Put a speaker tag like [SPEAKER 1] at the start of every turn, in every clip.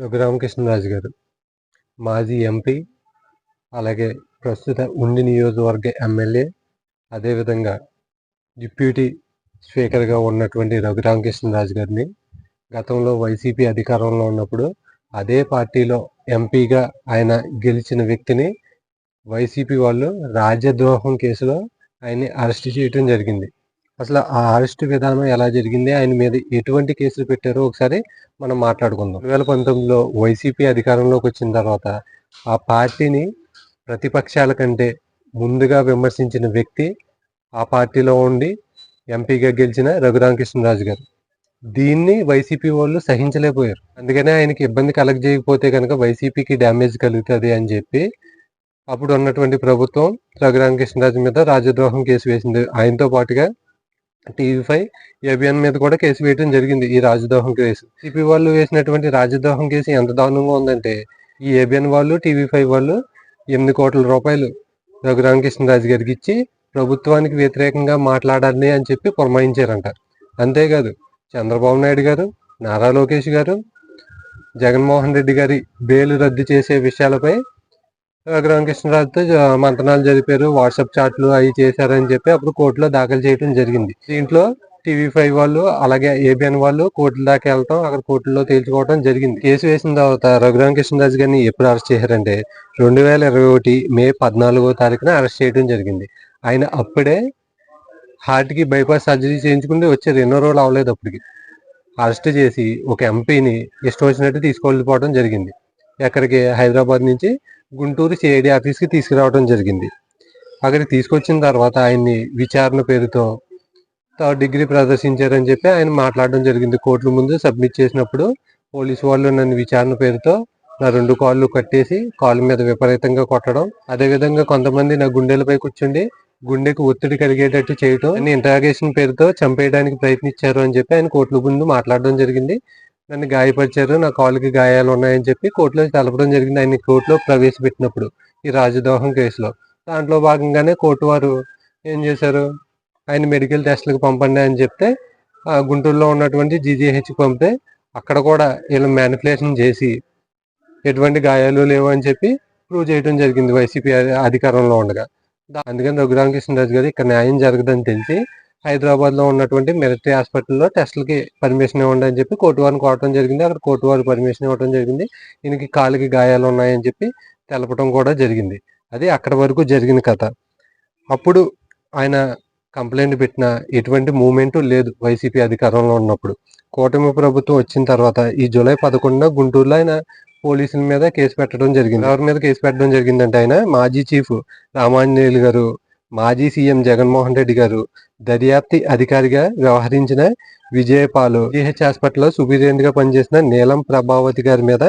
[SPEAKER 1] రఘురామకృష్ణరాజు గారు మాజీ ఎంపీ అలాగే ప్రస్తుత ఉండి నియోజకవర్గ ఎమ్మెల్యే అదేవిధంగా డిప్యూటీ స్పీకర్గా ఉన్నటువంటి రఘురామకృష్ణరాజు గారిని గతంలో వైసీపీ అధికారంలో ఉన్నప్పుడు అదే పార్టీలో ఎంపీగా ఆయన గెలిచిన వ్యక్తిని వైసీపీ వాళ్ళు రాజ్యద్రోహం కేసులో ఆయన్ని అరెస్ట్ చేయడం జరిగింది. అసలు ఆ అరెస్ట్ విధానం ఎలా జరిగింది? ఆయన మీద ఎటువంటి కేసులు పెట్టారో ఒకసారి మనం మాట్లాడుకుందాం. రెండు వేల పంతొమ్మిదిలో వైసీపీ అధికారంలోకి వచ్చిన తర్వాత ఆ పార్టీని ప్రతిపక్షాల కంటే ముందుగా విమర్శించిన వ్యక్తి ఆ పార్టీలో ఉండి ఎంపీగా గెలిచిన రఘురామకృష్ణరాజు గారు. దీన్ని వైసీపీ వాళ్ళు సహించలేకపోయారు. అందుకనే ఆయనకి ఇబ్బంది కలగజేయకపోతే కనుక వైసీపీకి డ్యామేజ్ కలుగుతుంది అని చెప్పి అప్పుడు ఉన్నటువంటి ప్రభుత్వం రఘురామకృష్ణరాజు మీద రాజద్రోహం కేసు వేసింది. ఆయనతో పాటుగా టీవీ ఫైవ్ ఏబిఎన్ మీద కూడా కేసు వేయడం జరిగింది. ఈ రాజద్రోహం కేసు. సిపి వాళ్ళు వేసినటువంటి రాజద్రోహం కేసు ఎంత దారుణంగా ఉందంటే ఈ ఏబిఎన్ వాళ్ళు టీవీ ఫైవ్ వాళ్ళు ఎనిమిది కోట్ల రూపాయలు రఘురామకృష్ణరాజు గారికి ఇచ్చి ప్రభుత్వానికి వ్యతిరేకంగా మాట్లాడాలి అని చెప్పి పురమాయించారంట. అంతేకాదు చంద్రబాబు నాయుడు గారు నారా లోకేష్ గారు జగన్మోహన్ రెడ్డి గారి బెయిల్ రద్దు చేసే విషయాలపై రఘురామకృష్ణరాజుతో జ- మంతనాలు జరిపారు. వాట్సాప్ చాట్లు అవి చేశారని చెప్పి అప్పుడు కోర్టులో దాఖలు చేయడం జరిగింది. దీంట్లో టీవీ ఫైవ్ వాళ్ళు అలాగే ఏబిఎన్ వాళ్ళు కోర్టుల దాకా వెళ్ళటం అక్కడ కోర్టులో తేల్చుకోవడం జరిగింది. కేసు వేసిన తర్వాత రఘురామకృష్ణరాజు గారిని ఎప్పుడు అరెస్ట్ చేశారంటే రెండు వేల ఇరవై ఒకటి మే పద్నాలుగో తారీఖున అరెస్ట్ చేయడం జరిగింది. ఆయన అప్పుడే హార్ట్కి బైపాస్ సర్జరీ చేయించుకుంటే వచ్చారు. ఎన్నో రోజులు అవ్వలేదు అప్పటికి. అరెస్ట్ చేసి ఒక ఎంపీని ఇష్టం వచ్చినట్టు తీసుకెళ్ళిపోవడం జరిగింది. ఎక్కడికి? హైదరాబాద్ నుంచి గుంటూరు సిఐడి ఆఫీస్కి తీసుకురావడం జరిగింది. అక్కడికి తీసుకొచ్చిన తర్వాత ఆయన్ని విచారణ పేరుతో థర్డ్ డిగ్రీ ప్రదర్శించారని చెప్పి ఆయన మాట్లాడడం జరిగింది. కోర్టుల ముందు సబ్మిట్ చేసినప్పుడు పోలీసు వాళ్ళు నన్ను విచారణ పేరుతో నా రెండు కాళ్ళు కట్టేసి కాళ్ళ మీద విపరీతంగా కొట్టడం. అదేవిధంగా కొంతమంది నా గుండెలపై కూర్చుండి గుండెకు ఒత్తిడి కలిగేటట్టు చేయటం. ఇంటరాగేషన్ పేరుతో చంపేయడానికి ప్రయత్నించారు అని చెప్పి ఆయన కోర్టుల ముందు మాట్లాడడం జరిగింది. నన్ను గాయపరిచారు నా కాలుకి గాయాలు ఉన్నాయని చెప్పి కోర్టులో తెలపడం జరిగింది. ఆయన కోర్టులో ప్రవేశపెట్టినప్పుడు ఈ రాజద్రోహం కేసులో. దాంట్లో భాగంగానే కోర్టు వారు ఏం చేశారు? ఆయన మెడికల్ టెస్ట్లకు పంపండి అని చెప్తే గుంటూరులో ఉన్నటువంటి జీజీహెచ్కి పంపితే అక్కడ కూడా వీళ్ళు మ్యానిపులేషన్ చేసి ఎటువంటి గాయాలు లేవు అని చెప్పి ప్రూవ్ చేయడం జరిగింది వైసీపీ అధికారంలో ఉండగా. అందుకని రఘురామకృష్ణరాజు గారు ఇక్కడ న్యాయం జరగదని తెలిసి హైదరాబాద్లో ఉన్నటువంటి మిలిటరీ హాస్పిటల్లో టెస్ట్లకి పర్మిషన్ ఇవ్వండి అని చెప్పి కోర్టు వారిని కోరటం జరిగింది. అక్కడ కోర్టు వారు పర్మిషన్ ఇవ్వడం జరిగింది. ఈయనకి కాలికి గాయాలు ఉన్నాయని చెప్పి తెలపడం కూడా జరిగింది. అది అక్కడ వరకు జరిగిన కథ. అప్పుడు ఆయన కంప్లైంట్ పెట్టిన ఎటువంటి మూమెంట్ లేదు వైసీపీ అధికారంలో ఉన్నప్పుడు. కూటమి ప్రభుత్వం వచ్చిన తర్వాత ఈ జూలై పదకొండున గుంటూరులో ఆయన పోలీసుల మీద కేసు పెట్టడం జరిగింది. ఎవరి మీద కేసు పెట్టడం జరిగిందంటే ఆయన మాజీ చీఫ్ రామాంజనేయులు గారు మాజీ సీఎం జగన్మోహన్ రెడ్డి గారు దర్యాప్తి అధికారిగా వ్యవహరించిన విజయపాలు జిహెచ్ హాస్పిటల్లో సుపీరియెంట్గా పనిచేసిన నీలం ప్రభావతి గారి మీద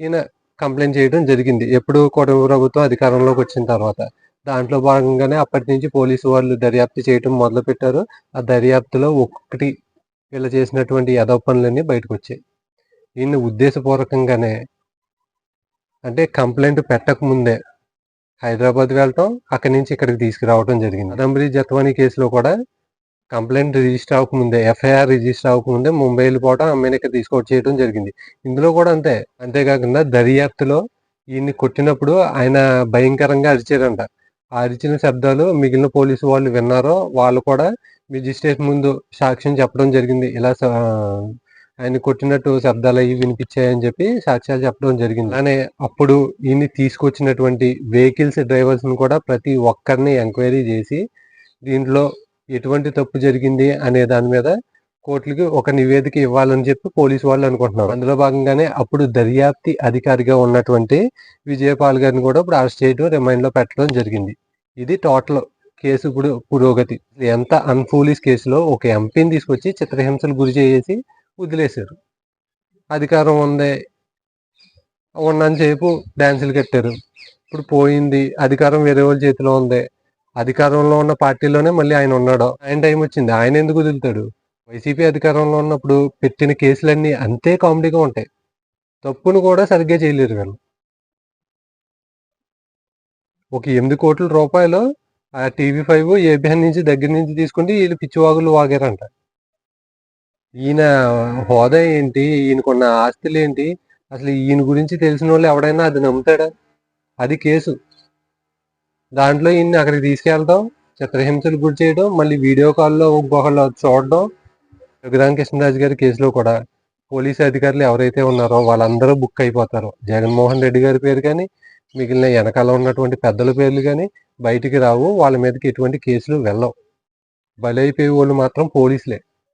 [SPEAKER 1] ఈయన కంప్లైంట్ చేయడం జరిగింది. ఎప్పుడు కూటమి ప్రభుత్వం అధికారంలోకి వచ్చిన తర్వాత దాంట్లో భాగంగానే అప్పటి నుంచి పోలీసు వాళ్ళు దర్యాప్తు చేయడం మొదలు పెట్టారు ఆ దర్యాప్తులో ఒక్కటి వీళ్ళు చేసినటువంటి యదవ పనులన్నీ బయటకు వచ్చాయి. ఈయన ఉద్దేశపూర్వకంగానే అంటే కంప్లైంట్ పెట్టకముందే హైదరాబాద్ వెళ్ళటం అక్కడి నుంచి ఇక్కడికి తీసుకురావడం జరిగింది. అదంబరి జత్వానీ కేసులో కూడా కంప్లైంట్ రిజిస్టర్ అవ్వకముందే ఎఫ్ఐఆర్ రిజిస్టర్ అవ్వకముందే ముంబై వెళ్ళిపోవడం అమ్మాయిని ఇక్కడ తీసుకొచ్చి చేయడం జరిగింది. ఇందులో కూడా అంతే. అంతేకాకుండా దర్యాప్తులో ఈయన్ని కొట్టినప్పుడు ఆయన భయంకరంగా అరిచారంట. ఆ అరిచిన శబ్దాలు మిగిలిన పోలీసు వాళ్ళు విన్నారో వాళ్ళు కూడా మెజిస్ట్రేట్ ముందు సాక్ష్యం చెప్పడం జరిగింది. ఇలా స- ఆయన కొట్టినట్టు శబ్దాలు అవి వినిపించాయని చెప్పి సాక్ష్యాలు చెప్పడం జరిగింది. అలానే అప్పుడు ఈయన్ని తీసుకొచ్చినటువంటి వెహికల్స్ డ్రైవర్స్ని కూడా ప్రతి ఒక్కరిని ఎంక్వైరీ చేసి దీంట్లో ఎటువంటి తప్పు జరిగింది అనే దాని మీద కోర్టులకి ఒక నివేదిక ఇవ్వాలని చెప్పి పోలీసు వాళ్ళు అనుకుంటున్నారు. అందులో భాగంగానే అప్పుడు దర్యాప్తి అధికారిగా ఉన్నటువంటి విజయపాల్ గారిని కూడా ఇప్పుడు అరెస్ట్ చేయడం రిమైండ్లో పెట్టడం జరిగింది. ఇది టోటల్ కేసు ఇప్పుడు పురోగతి. ఎంత అన్ఫూలిస్ కేసులో ఒక ఎంపీని తీసుకొచ్చి చిత్రహింసలు గురి చేసి వదిలేశారు. అధికారం ఉంది. ఉన్నంతసేపు డ్యాన్సులు కట్టారు. ఇప్పుడు పోయింది. అధికారం వేరే వాళ్ళ చేతిలో ఉంది. అధికారంలో ఉన్న పార్టీలోనే మళ్ళీ ఆయన ఉన్నాడు. ఆయన టైం వచ్చింది. ఆయన ఎందుకు వదులుతాడు? వైసీపీ అధికారంలో ఉన్నప్పుడు పెట్టిన కేసులన్నీ అంతే కామెడీగా ఉంటాయి. తప్పును కూడా సరిగ్గా చేయలేరు వీళ్ళు. ఒక ఎనిమిది కోట్ల రూపాయలు ఆ టీవీ ఫైవ్ ఏబిఎన్ నుంచి దగ్గర నుంచి తీసుకుంటే వీళ్ళు పిచ్చివాగులు వాగారంట. ఈయన హోదా ఏంటి? ఈయనకున్న ఆస్తులు ఏంటి అసలు ఈయన గురించి తెలిసిన వాళ్ళు ఎవడైనా అది నమ్ముతాడా? అది కేసు. దాంట్లో ఈయన్ని అక్కడికి తీసుకెళ్తాం చిత్రహింసలు గురి చేయడం మళ్ళీ వీడియో కాల్లో ఇంకొకళ్ళు చూడడం. రఘురామ కృష్ణరాజు గారి కేసులో కూడా పోలీసు అధికారులు ఎవరైతే ఉన్నారో వాళ్ళందరూ బుక్ అయిపోతారు. జగన్మోహన్ రెడ్డి గారి పేరు కానీ మిగిలిన వెనకాల ఉన్నటువంటి పెద్దల పేర్లు కానీ బయటికి రావు. వాళ్ళ మీదకి ఎటువంటి కేసులు వెళ్ళవు. బలైపోయే వాళ్ళు మాత్రం పోలీసులే.